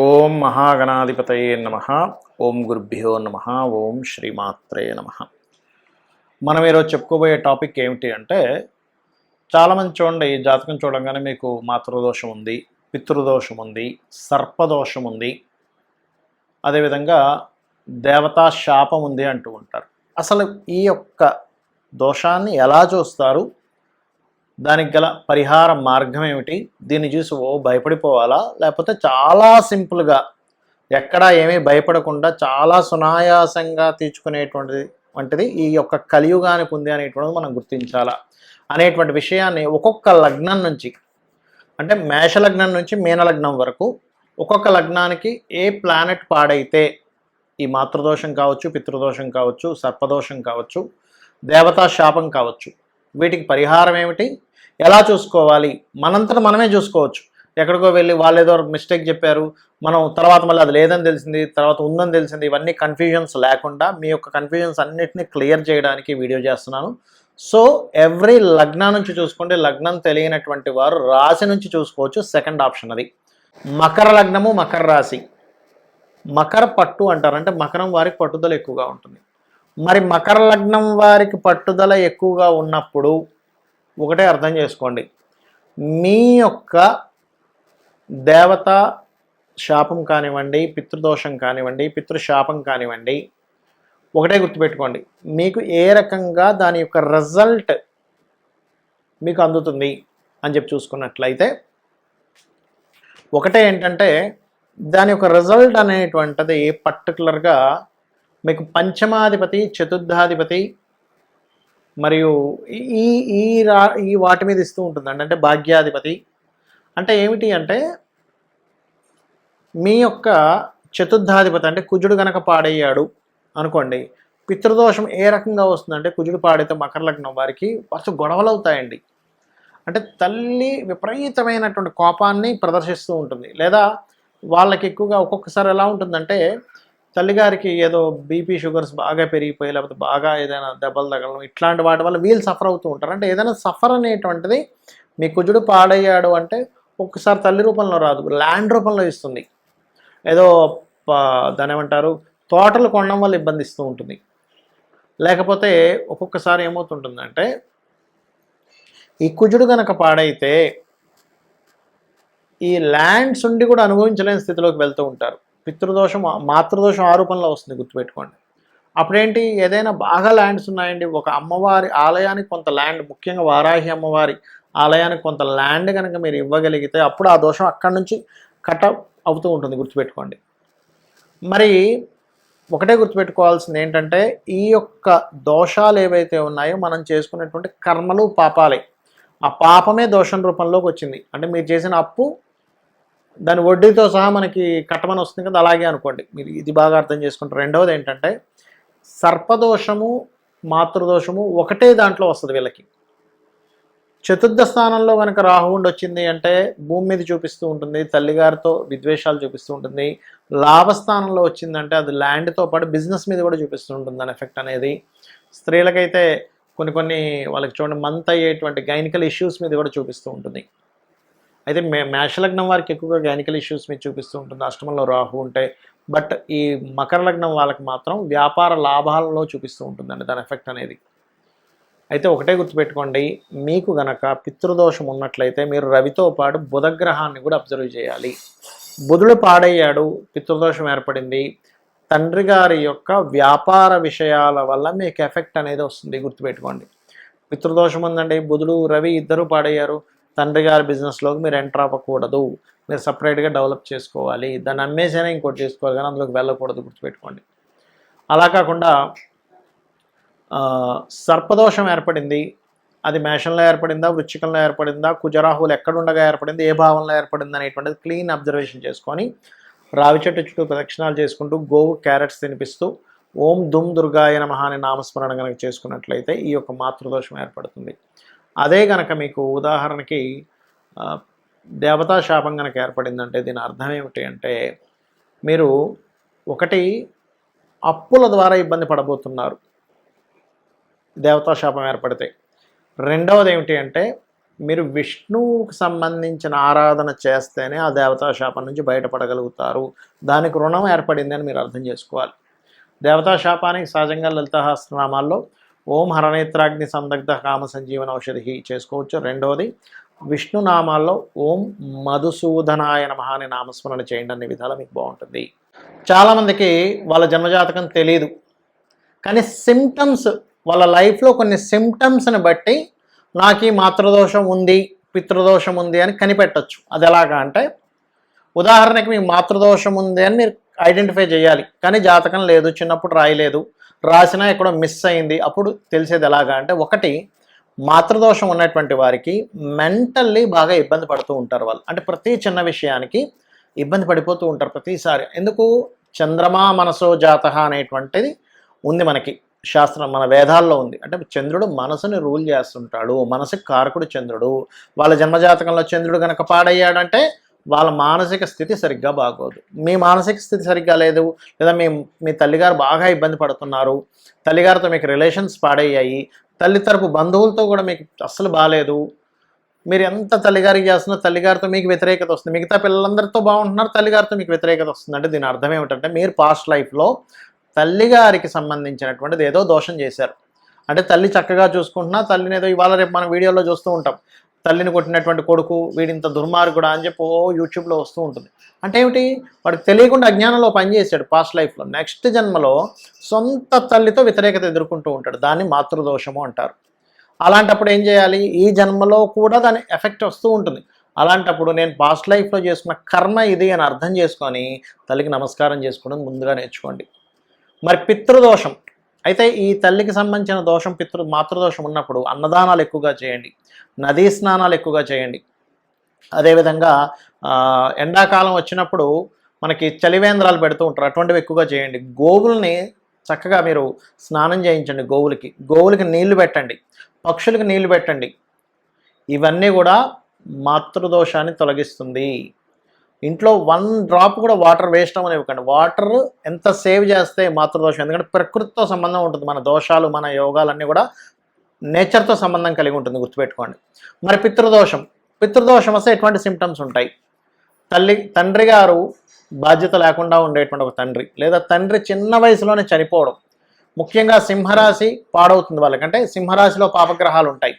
ఓం మహాగణాధిపతయే నమ. ఓం గురుభ్యో నమ. ఓం శ్రీమాత్రే నమ. మనం ఈరోజు చెప్పుకోబోయే టాపిక్ ఏమిటి అంటే చాలామంది చూడండి ఈ జాతకం చూడంగానే మీకు మాతృదోషం ఉంది పితృదోషం ఉంది సర్పదోషం ఉంది. అదేవిధంగా దేవతా శాపం ఉంది అంటూ ఉంటారు. అసలు ఈ యొక్క దోషాన్ని ఎలా చూస్తారు? దానికి గల పరిహార మార్గం ఏమిటి? దీన్ని చూసి ఓ భయపడిపోవాలా? లేకపోతే చాలా సింపుల్గా ఎక్కడా ఏమీ భయపడకుండా చాలా సునాయాసంగా తీర్చుకునేటువంటిది వంటిది ఈ యొక్క కలియుగానికి ఉంది అనేటువంటిది మనం గుర్తించాలా? అనేటువంటి విషయాన్ని ఒక్కొక్క లగ్నం నుంచి అంటే మేష లగ్నం నుంచి మీనలగ్నం వరకు ఒక్కొక్క లగ్నానికి ఏ ప్లానెట్ పాడైతే ఈ మాతృదోషం కావచ్చు పితృదోషం కావచ్చు సర్పదోషం కావచ్చు దేవతా శాపం కావచ్చు వీటికి పరిహారం ఏమిటి? ఎలా చూసుకోవాలి? మనంతట మనమే చూసుకోవచ్చు. ఎక్కడికో వెళ్ళి వాళ్ళు ఏదో మిస్టేక్ చెప్పారు. మనం తర్వాత మళ్ళీ అది లేదని తెలిసింది తర్వాత ఉందని తెలిసింది ఇవన్నీ కన్ఫ్యూజన్స్ లేకుండా మీ యొక్క కన్ఫ్యూజన్స్ అన్నిటిని క్లియర్ చేయడానికి వీడియో చేస్తున్నాను. సో ఎవ్రీ లగ్నం నుంచి చూసుకుంటే లగ్నం తెలియనటువంటి వారు రాశి నుంచి చూసుకోవచ్చు సెకండ్ ఆప్షన్ అది. మకర లగ్నము మకర రాశి. మకర పట్టు అంటారు. అంటే మకరం వారికి పట్టుదల ఎక్కువగా ఉంటుంది. మరి మకర లగ్నం వారికి పట్టుదల ఎక్కువగా ఉన్నప్పుడు ఒకటే అర్థం చేసుకోండి. మీ యొక్క దేవత శాపం కానివ్వండి పితృదోషం కానివ్వండి పితృశాపం కానివ్వండి ఒకటే గుర్తుపెట్టుకోండి. మీకు ఏ రకంగా దాని యొక్క రిజల్ట్ మీకు అందుతుంది అని చెప్పి చూసుకున్నట్లయితే ఒకటే ఏంటంటే దాని యొక్క రిజల్ట్ అనేటువంటిది పర్టికులర్గా మీకు పంచమాధిపతి చతుర్థాధిపతి మరియు ఈ ఈ రా ఈ వాటి మీద ఇస్తూ ఉంటుందండి. అంటే భాగ్యాధిపతి. అంటే ఏమిటి అంటే మీ యొక్క చతుర్థాధిపతి అంటే కుజుడు గనక పాడయ్యాడు అనుకోండి పితృదోషం ఏ రకంగా వస్తుందంటే కుజుడు పాడైతే మకర లగ్నం వారికి వరుస గొడవలు అవుతాయండి. అంటే తల్లి విపరీతమైనటువంటి కోపాన్ని ప్రదర్శిస్తూ ఉంటుంది. లేదా వాళ్ళకి ఎక్కువగా ఒక్కొక్కసారి ఎలా ఉంటుందంటే తల్లిగారికి ఏదో బీపీ షుగర్స్ బాగా పెరిగిపోయి లేకపోతే బాగా ఏదైనా దెబ్బలు తగలడం ఇట్లాంటి వాటి వల్ల వీళ్ళు సఫర్ అవుతూ ఉంటారు. అంటే ఏదైనా సఫర్ అనేటువంటిది మీ కుజుడు పాడయ్యాడు అంటే ఒక్కసారి తల్లి రూపంలో రాదు ల్యాండ్ రూపంలో ఇస్తుంది. ఏదో దాని ఏమంటారు? తోటలు కొనడం వల్ల ఇబ్బంది ఇస్తూ ఉంటుంది. లేకపోతే ఒక్కొక్కసారి ఏమవుతుంటుందంటే ఈ కుజుడు కనుక పాడైతే ఈ ల్యాండ్స్ ఉండి కూడా అనుభవించలేని స్థితిలోకి వెళ్తూ ఉంటారు. పితృదోషం మాతృదోషం ఆరోపణలో వస్తుంది గుర్తుపెట్టుకోండి. అప్పుడేంటి? ఏదైనా బాగా ల్యాండ్స్ ఉన్నాయండి. ఒక అమ్మవారి ఆలయానికి కొంత ల్యాండ్ ముఖ్యంగా వారాహి అమ్మవారి ఆలయానికి కొంత ల్యాండ్ కనుక మీరు ఇవ్వగలిగితే అప్పుడు ఆ దోషం అక్కడి నుంచి కట్ అవుతూ ఉంటుంది గుర్తుపెట్టుకోండి. మరి ఒకటే గుర్తుపెట్టుకోవాల్సింది ఏంటంటే ఈ యొక్క దోషాలు ఏవైతే ఉన్నాయో మనం చేసుకునేటువంటి కర్మలు పాపాలే. ఆ పాపమే దోషం రూపంలోకి వచ్చింది. అంటే మీరు చేసిన అప్పు దాని వడ్డీతో సహా మనకి కట్టమని వస్తుంది కదా అలాగే అనుకోండి. మీరు ఇది బాగా అర్థం చేసుకుంటారు. రెండవది ఏంటంటే సర్పదోషము మాతృదోషము ఒకటే దాంట్లో వస్తుంది వీళ్ళకి. చతుర్థ స్థానంలో కనుక రాహువుండి వచ్చింది అంటే భూమి మీద చూపిస్తూ ఉంటుంది తల్లిగారితో విద్వేషాలు చూపిస్తూ ఉంటుంది. లాభస్థానంలో వచ్చిందంటే అది ల్యాండ్తో పాటు బిజినెస్ మీద కూడా చూపిస్తూ ఉంటుంది దాని ఎఫెక్ట్ అనేది. స్త్రీలకైతే కొన్ని కొన్ని వాళ్ళకి చూడండి మంత్ అయ్యేటువంటి గైనికల్ ఇష్యూస్ మీద కూడా చూపిస్తూ ఉంటుంది. అయితే మే మేషలగ్నం వారికి ఎక్కువగా గైనికల్ ఇష్యూస్ మీద చూపిస్తూ ఉంటుంది. అష్టమంలో రాహు ఉంటే. బట్ ఈ మకర లగ్నం వాళ్ళకి మాత్రం వ్యాపార లాభాలలో చూపిస్తూ ఉంటుందండి దాని ఎఫెక్ట్ అనేది. అయితే ఒకటే గుర్తుపెట్టుకోండి మీకు గనక పితృదోషం ఉన్నట్లయితే మీరు రవితో పాటు బుధగ్రహాన్ని కూడా అబ్జర్వ్ చేయాలి. బుధుడు పాడయ్యాడు పితృదోషం ఏర్పడింది. తండ్రి గారి యొక్క వ్యాపార విషయాల వల్ల మీకు ఎఫెక్ట్ అనేది వస్తుంది గుర్తుపెట్టుకోండి. పితృదోషం ఉందండి బుధుడు రవి ఇద్దరు పాడయ్యారు. తండ్రి గారి బిజినెస్లోకి మీరు ఎంటర్ అవ్వకూడదు. మీరు సపరేట్గా డెవలప్ చేసుకోవాలి. దాన్ని అమ్మేసైనా ఇంకోటి చేసుకోవాలి కానీ అందులోకి వెళ్ళకూడదు గుర్తుపెట్టుకోండి. అలా కాకుండా సర్పదోషం ఏర్పడింది. అది మేషంలో ఏర్పడిందా? వృచ్చికంలో ఏర్పడిందా? కుజరాహులు ఎక్కడుండగా ఏర్పడింది? ఏ భావంలో ఏర్పడింది అనేటువంటిది క్లీన్ అబ్జర్వేషన్ చేసుకొని రావి చెట్టు చుట్టూ ప్రదక్షిణాలు చేసుకుంటూ గోవు క్యారెట్స్ తినిపిస్తూ ఓం దుమ్ దుర్గాయ నమః అనే నామస్మరణ కనుక చేసుకున్నట్లయితే ఈ యొక్క మాతృదోషం ఏర్పడుతుంది. అదే గనక మీకు ఉదాహరణకి దేవతా శాపం కనుక ఏర్పడిందంటే దీని అర్థం ఏమిటి అంటే మీరు ఒకటి అప్పుల ద్వారా ఇబ్బంది పడబోతున్నారు. దేవతా శాపం ఏర్పడితే. రెండవది ఏమిటి అంటే మీరు విష్ణువుకు సంబంధించిన ఆరాధన చేస్తేనే ఆ దేవతా శాపం నుంచి బయటపడగలుగుతారు. దానికి రుణం ఏర్పడింది అని మీరు అర్థం చేసుకోవాలి. దేవతా శాపానికి సహజంగా లలితహాస్త్రనామాల్లో ఓం హరనేత్రాగ్ని సందగ్ధ కామ సంజీవన ఔషధి చేసుకోవచ్చు. రెండవది విష్ణు నామాల్లో ఓం మధుసూదనాయ నమః అనే నామస్మరణ చేయండి అనే విధాలు మీకు బాగుంటుంది. చాలామందికి వాళ్ళ జన్మజాతకం తెలియదు కానీ సిమ్టమ్స్ వాళ్ళ లైఫ్లో కొన్ని సిమ్టమ్స్ని బట్టి నాకు ఈ మాతృదోషం ఉంది పితృదోషం ఉంది అని కనిపెట్టచ్చు. అది ఎలాగా అంటే ఉదాహరణకి మీకు మాతృదోషం ఉంది అని మీరు ఐడెంటిఫై చేయాలి. కానీ జాతకం లేదు చిన్నప్పుడు రాయలేదు. రాసినా ఎక్కడో మిస్ అయింది. అప్పుడు తెలిసేది ఎలాగా అంటే ఒకటి మాతృదోషం ఉన్నటువంటి వారికి మెంటల్లీ బాగా ఇబ్బంది పడుతూ ఉంటారు వాళ్ళు. అంటే ప్రతి చిన్న విషయానికి ఇబ్బంది పడిపోతూ ఉంటారు ప్రతిసారి. ఎందుకు? చంద్రమా మనసో జాత అనేటువంటిది ఉంది మనకి. శాస్త్రం మన వేదాల్లో ఉంది. అంటే చంద్రుడు మనసుని రూల్ చేస్తుంటాడు. మనసుకి కారకుడు చంద్రుడు. వాళ్ళ జన్మజాతకంలో చంద్రుడు కనుక పాడయ్యాడంటే వాళ్ళ మానసిక స్థితి సరిగ్గా బాగోదు. మీ మానసిక స్థితి సరిగ్గా లేదు లేదా మీ మీ తల్లిగారు బాగా ఇబ్బంది పడుతున్నారు తల్లిగారితో మీకు రిలేషన్స్ పాడయ్యాయి తల్లి తరపు బంధువులతో కూడా మీకు అస్సలు బాగాలేదు మీరు ఎంత తల్లిగారికి చేస్తున్నా తల్లిగారితో మీకు వ్యతిరేకత వస్తుంది మిగతా పిల్లలందరితో బాగుంటున్నారు తల్లిగారితో మీకు వ్యతిరేకత వస్తుంది. అంటే దీని అర్థం ఏమిటంటే మీరు పాస్ట్ లైఫ్లో తల్లిగారికి సంబంధించినటువంటిది ఏదో దోషం చేశారు. అంటే తల్లి చక్కగా చూసుకుంటున్నా తల్లిని ఏదో ఇవాళ రేపు మనం వీడియోలో చూస్తూ ఉంటాం. తల్లిని కొట్టినటువంటి కొడుకు వీడింత దుర్మార్గుడా అని చెప్పి ఓ యూట్యూబ్లో వస్తూ ఉంటుంది. అంటే ఏమిటి? వాడికి తెలియకుండా అజ్ఞానంలో పనిచేశాడు పాస్ట్ లైఫ్లో నెక్స్ట్ జన్మలో సొంత తల్లితో వ్యతిరేకత ఎదుర్కొంటూ ఉంటాడు. దాన్ని మాతృదోషము అంటారు. అలాంటప్పుడు ఏం చేయాలి? ఈ జన్మలో కూడా దాని ఎఫెక్ట్ వస్తూ ఉంటుంది. అలాంటప్పుడు నేను పాస్ట్ లైఫ్లో చేసుకున్న కర్మ ఇది అని అర్థం చేసుకొని తల్లికి నమస్కారం చేసుకోవడం ముందుగా నేర్చుకోండి. మరి పితృదోషం. అయితే ఈ తల్లికి సంబంధించిన దోషం పితృ మాతృదోషం ఉన్నప్పుడు అన్నదానాలు ఎక్కువగా చేయండి. నదీ స్నానాలు ఎక్కువగా చేయండి. అదేవిధంగా ఎండాకాలం వచ్చినప్పుడు మనకి చలివేంద్రాలు పెడుతూ ఉంటారు. అటువంటివి ఎక్కువగా చేయండి. గోవుల్ని చక్కగా మీరు స్నానం చేయించండి గోవులకి. గోవులకి నీళ్ళు పెట్టండి. పక్షులకి నీళ్ళు పెట్టండి. ఇవన్నీ కూడా మాతృదోషాన్ని తొలగిస్తుంది. ఇంట్లో వన్ డ్రాప్ కూడా వాటర్ వేస్ట్ అవ్వని ఇవ్వకండి వాటర్ ఎంత సేవ్ చేస్తే మాతృదోషం ఎందుకంటే ప్రకృతితో సంబంధం ఉంటుంది. మన దోషాలు మన యోగాలన్నీ కూడా నేచర్తో సంబంధం కలిగి ఉంటుంది. గుర్తుపెట్టుకోండి. మరి పితృదోషం. పితృదోషం వస్తే ఎటువంటి సిమ్టమ్స్ ఉంటాయి? తల్లి తండ్రి గారు బాధ్యత లేకుండా ఉండేటువంటి ఒక తండ్రి లేదా తండ్రి చిన్న వయసులోనే చనిపోవడం. ముఖ్యంగా సింహరాశి పాడవుతుంది వాళ్ళకంటే సింహరాశిలో పాపగ్రహాలు ఉంటాయి.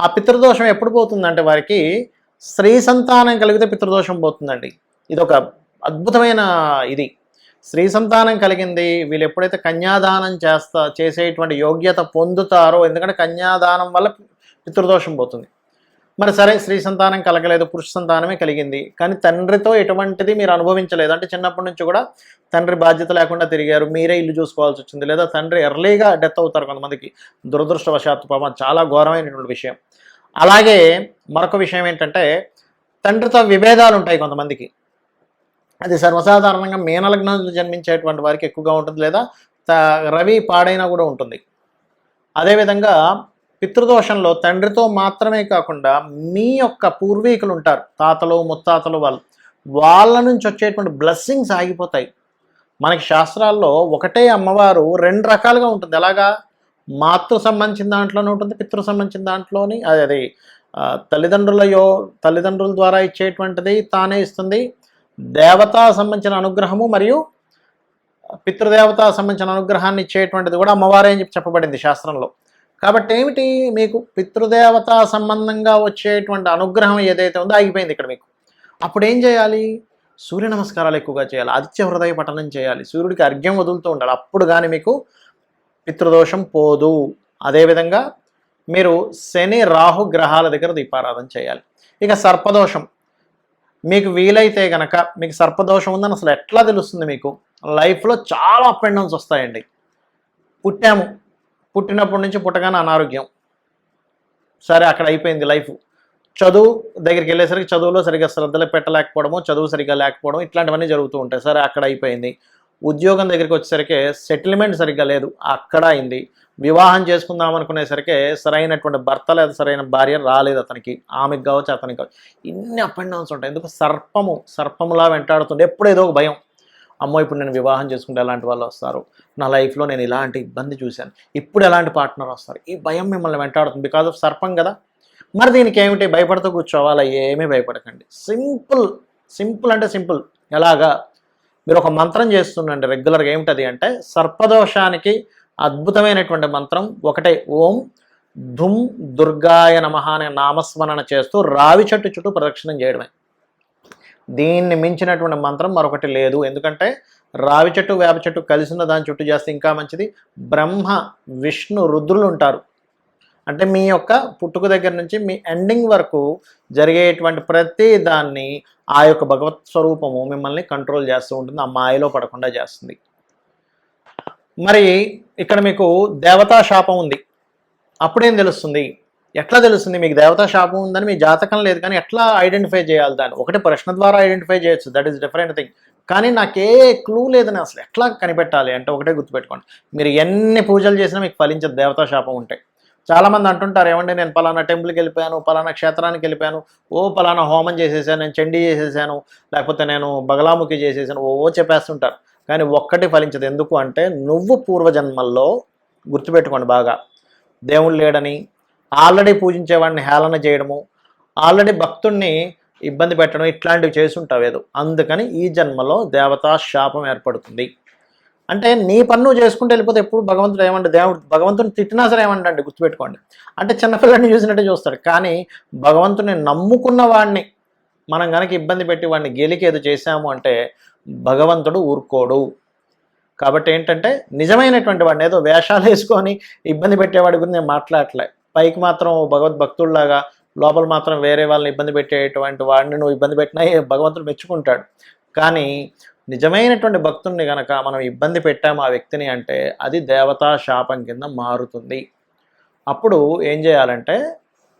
ఆ పితృదోషం ఎప్పుడు పోతుందంటే వారికి స్త్రీ సంతానం కలిగితే పితృదోషం పోతుందండి. ఇది ఒక అద్భుతమైన ఇది. స్త్రీ సంతానం కలిగింది వీళ్ళు ఎప్పుడైతే కన్యాదానం చేస్తా చేసేటువంటి యోగ్యత పొందుతారో ఎందుకంటే కన్యాదానం వల్ల పితృదోషం పోతుంది. మరి సరే స్త్రీ సంతానం కలగలేదు పురుష సంతానమే కలిగింది. కానీ తండ్రితో ఎటువంటిది మీరు అనుభవించలేదు. అంటే చిన్నప్పటి నుంచి కూడా తండ్రి బాధ్యత లేకుండా తిరిగారు మీరే ఇల్లు చూసుకోవాల్సి వచ్చింది. లేదా తండ్రి ఎర్లీగా డెత్ అవుతారు కొంతమందికి. దురదృష్టవశాత్తు పాపం చాలా ఘోరమైనటువంటి విషయం. అలాగే మరొక విషయం ఏంటంటే తండ్రితో విభేదాలు ఉంటాయి కొంతమందికి. అది సర్వసాధారణంగా మీనలగ్నంలో జన్మించేటువంటి వారికి ఎక్కువగా ఉంటుంది లేదా రవి పాడైనా కూడా ఉంటుంది. అదేవిధంగా పితృదోషంలో తండ్రితో మాత్రమే కాకుండా మీ యొక్క పూర్వీకులు ఉంటారు తాతలు ముత్తాతలు వాళ్ళు. వాళ్ళ నుంచి వచ్చేటువంటి బ్లెస్సింగ్స్ ఆగిపోతాయి. మనకి శాస్త్రాల్లో ఒకటే అమ్మవారు రెండు రకాలుగా ఉంటుంది. ఎలాగా? మాతృ సంబంధించిన దాంట్లోనే ఉంటుంది పితృ సంబంధించిన దాంట్లోని అది అది ఆ, తల్లిదండ్రుల యో తల్లిదండ్రుల ద్వారా ఇచ్చేటువంటిది తానే ఇస్తుంది. దేవతా సంబంధించిన అనుగ్రహము మరియు పితృదేవత సంబంధించిన అనుగ్రహాన్ని ఇచ్చేటువంటిది కూడా అమ్మవారే అని చెప్పి చెప్పబడింది శాస్త్రంలో. కాబట్టి ఏమిటి మీకు పితృదేవత సంబంధంగా వచ్చేటువంటి అనుగ్రహం ఏదైతే ఉందో ఆగిపోయింది ఇక్కడ మీకు. అప్పుడు ఏం చేయాలి? సూర్య నమస్కారాలు ఎక్కువగా చేయాలి ఆదిత్య హృదయ పఠనం చేయాలి సూర్యుడికి అర్ఘ్యం వదులుతూ ఉండాలి. అప్పుడు కానీ మీకు పితృదోషం పోదు. అదేవిధంగా మీరు శని రాహు గ్రహాల దగ్గర దీపారాధన చేయాలి. ఇక సర్పదోషం. మీకు వీలైతే గనక మీకు సర్పదోషం ఉందని అసలు ఎట్లా తెలుస్తుంది మీకు? లైఫ్లో చాలా అప్ అండ్ డౌన్స్ వస్తాయండి. పుట్టాము. పుట్టినప్పటి నుంచి పుట్టగానే అనారోగ్యం. సరే అక్కడ అయిపోయింది లైఫ్. చదువు దగ్గరికి వెళ్ళేసరికి చదువులో సరిగ్గా శ్రద్ధలు పెట్టలేకపోవడము చదువు సరిగ్గా లేకపోవడం ఇట్లాంటివన్నీ జరుగుతూ ఉంటాయి. సరే అక్కడ అయిపోయింది. ఉద్యోగం దగ్గరికి వచ్చేసరికి సెటిల్మెంట్ సరిగ్గా లేదు అక్కడ అయింది. వివాహం చేసుకుందాం అనుకునేసరికి సరైనటువంటి భర్త లేదా సరైన భార్య రాలేదు అతనికి ఆమెకు కావచ్చు అతనికి కావచ్చు. ఇన్ని అప్ అండ్ డౌన్స్ ఉంటాయి. ఎందుకు? సర్పము సర్పములా వెంటాడుతుండే ఎప్పుడు ఏదో ఒక భయం. అమ్మో ఇప్పుడు నేను వివాహం చేసుకుంటే ఎలాంటి వాళ్ళు వస్తారు? నా లైఫ్లో నేను ఇలాంటి ఇబ్బంది చూశాను. ఇప్పుడు ఎలాంటి పార్ట్నర్ వస్తారు? ఈ భయం మిమ్మల్ని వెంటాడుతుంది బికాజ్ ఆఫ్ సర్పం కదా. మరి దీనికి ఏమిటి? భయపడుతూ కూర్చోవాలా? ఏమీ భయపడకండి. సింపుల్ సింపుల్ అంటే సింపుల్. ఎలాగా? మీరు ఒక మంత్రం చేస్తుండండి రెగ్యులర్గా. ఏమిటది అంటే సర్పదోషానికి అద్భుతమైనటువంటి మంత్రం ఒకటే ఓం ధుమ్ దుర్గాయ నమ అనే నామస్మరణ చేస్తూ రావి చెట్టు చుట్టూ ప్రదక్షిణం చేయడమే. దీన్ని మించినటువంటి మంత్రం మరొకటి లేదు. ఎందుకంటే రావి చెట్టు వేప చెట్టు కలిసిన దాని చుట్టూ చేస్తే ఇంకా మంచిది. బ్రహ్మ విష్ణు రుద్రులు ఉంటారు. అంటే మీ యొక్క పుట్టుక దగ్గర నుంచి మీ ఎండింగ్ వరకు జరిగేటువంటి ప్రతి దాన్ని ఆ యొక్క భగవత్ స్వరూపము మిమ్మల్ని కంట్రోల్ చేస్తూ ఉంటుంది. ఆ మాయలో పడకుండా చేస్తుంది. మరి ఇక్కడ మీకు దేవతా శాపం ఉంది. అప్పుడేం తెలుస్తుంది? ఎట్లా తెలుస్తుంది? మీకు దేవతా శాపం ఉందని మీ జాతకం లేదు కానీ ఎట్లా ఐడెంటిఫై చేయాలి దాన్ని? ఒకటి ప్రశ్న ద్వారా ఐడెంటిఫై చేయొచ్చు. దట్ ఈస్ డిఫరెంట్ థింగ్ కానీ నాకే క్లూ లేదని అసలు ఎట్లా కనిపెట్టాలి అంటే ఒకటే గుర్తుపెట్టుకోండి. మీరు ఎన్ని పూజలు చేసినా మీకు ఫలించదు. దేవతా శాపం ఉంటే. చాలామంది అంటుంటారు ఏమంటే నేను పలానా టెంపుల్కి వెళ్ళిపోయాను పలానా క్షేత్రానికి వెళ్ళిపోయాను ఓ పలానా హోమం చేసేసాను నేను చండీ చేసేసాను లేకపోతే నేను బగలాముఖి చేసేసాను ఓ ఓ చెప్పేస్తుంటారు. కానీ ఒక్కటి ఫలించదు. ఎందుకు అంటే నువ్వు పూర్వజన్మల్లో గుర్తుపెట్టుకోండి బాగా. దేవుడు లేడని ఆల్రెడీ పూజించేవాడిని హేళన చేయడము ఆల్రెడీ భక్తుణ్ణి ఇబ్బంది పెట్టడం ఇట్లాంటివి చేసుంటావు ఏదో. అందుకని ఈ జన్మలో దేవతా శాపం ఏర్పడుతుంది. అంటే నీ పన్ను చేసుకుంటూ వెళ్ళిపోతే ఎప్పుడు భగవంతుడు ఏమంటే దేవుడు భగవంతుని తిట్టినా సరే ఏమంటండి గుర్తుపెట్టుకోండి. అంటే చిన్నపిల్లని చూసినట్టే చూస్తాడు. కానీ భగవంతుని నమ్ముకున్న వాడిని మనం కనుక ఇబ్బంది పెట్టి వాడిని గెలికి ఏదో చేశాము అంటే భగవంతుడు ఊరుకోడు. కాబట్టి ఏంటంటే నిజమైనటువంటి వాడిని ఏదో వేషాలు వేసుకొని ఇబ్బంది పెట్టేవాడి గురించి నేను మాట్లాడలే పైకి మాత్రం భగవద్భక్తుల్లాగా లోపల మాత్రం వేరే వాళ్ళని ఇబ్బంది పెట్టేటువంటి వాడిని నువ్వు ఇబ్బంది పెట్టినా భగవంతుడు మెచ్చుకుంటాడు. కానీ నిజమైనటువంటి భక్తుడిని గనక మనం ఇబ్బంది పెట్టాము ఆ వ్యక్తిని అంటే అది దేవతా శాపం కింద మారుతుంది. అప్పుడు ఏం చేయాలంటే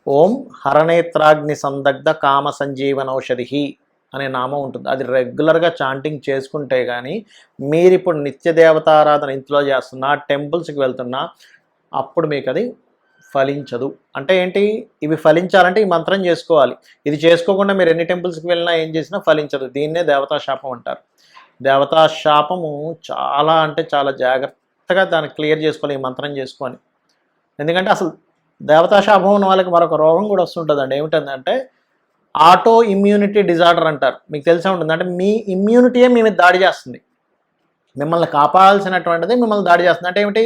ఓం హరణేత్రాగ్ని సందగ్ధ కామ సంజీవనౌషధి అనే నామం ఉంటుంది. అది రెగ్యులర్గా చాంటింగ్ చేసుకుంటే కానీ మీరు ఇప్పుడు నిత్య దేవతారాధన ఇంట్లో చేస్తున్నా టెంపుల్స్కి వెళ్తున్నా అప్పుడు మీకు అది ఫలించదు. అంటే ఏంటి? ఇవి ఫలించాలంటే ఈ మంత్రం చేసుకోవాలి. ఇది చేసుకోకుండా మీరు ఎన్ని టెంపుల్స్కి వెళ్ళినా ఏం చేసినా ఫలించదు. దీన్నే దేవతా శాపం అంటారు. దేవతా శాపము చాలా అంటే చాలా జాగ్రత్తగా దాన్ని క్లియర్ చేసుకోవాలి ఈ మంత్రం చేసుకొని. ఎందుకంటే అసలు దేవతా శాపం ఉన్న వాళ్ళకి మరొక రోగం కూడా వస్తుంటుందండి. ఏమిటంటే ఆటో ఇమ్యూనిటీ డిజార్డర్ అంటారు. మీకు తెలిసే ఉంటుంది. అంటే మీ ఇమ్యూనిటీయే మీ మీద దాడి చేస్తుంది. మిమ్మల్ని కాపాడాల్సినటువంటిది మిమ్మల్ని దాడి చేస్తుంది. అంటే ఏమిటి?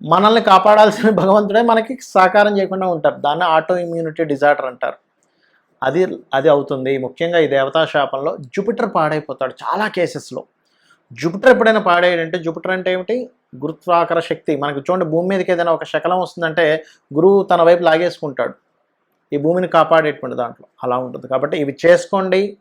మనల్ని కాపాడాల్సిన భగవంతుడే మనకి సహకారం చేయకుండా ఉంటారు. దాన్ని ఆటో ఇమ్యూనిటీ డిజార్డర్ అంటారు. అది అది అవుతుంది. ముఖ్యంగా ఈ దేవతా శాపంలో జూపిటర్ పాడైపోతాడు చాలా కేసెస్లో జూపిటర్ ఎప్పుడైనా పాడేయడంటే జూపిటర్ అంటే ఏమిటి? గురుత్వాకర శక్తి. మనకి చూడండి భూమి మీదకి ఏదైనా ఒక శకలం వస్తుందంటే గురువు తన వైపు లాగేసుకుంటాడు. ఈ భూమిని కాపాడేటువంటి దాంట్లో అలా ఉంటుంది. కాబట్టి ఇవి చేసుకోండి.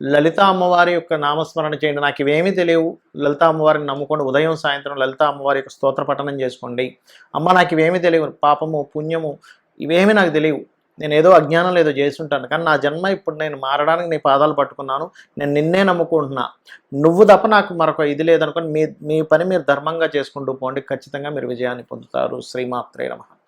లలిత అమ్మవారి యొక్క నామస్మరణ చేయండి. నాకు ఇవేమీ తెలియవు. లలిత అమ్మవారిని నమ్ముకోండి. ఉదయం సాయంత్రం లలిత అమ్మవారి యొక్క స్తోత్ర పఠనం చేసుకోండి. అమ్మ నాకు ఇవేమీ తెలియవు. పాపము పుణ్యము ఇవేమీ నాకు తెలియవు. నేను ఏదో అజ్ఞానం ఏదో చేస్తుంటాను. కానీ నా జన్మ ఇప్పుడు నేను మారడానికి నీ పాదాలు పట్టుకున్నాను. నేను నిన్నే నమ్ముకుంటున్నా. నువ్వు తప్ప నాకు మరొక ఇది లేదనుకోని మీ మీ పని మీరు ధర్మంగా చేసుకుంటూ పోండి. ఖచ్చితంగా మీరు విజయాన్ని పొందుతారు. శ్రీమాత్రే నమః.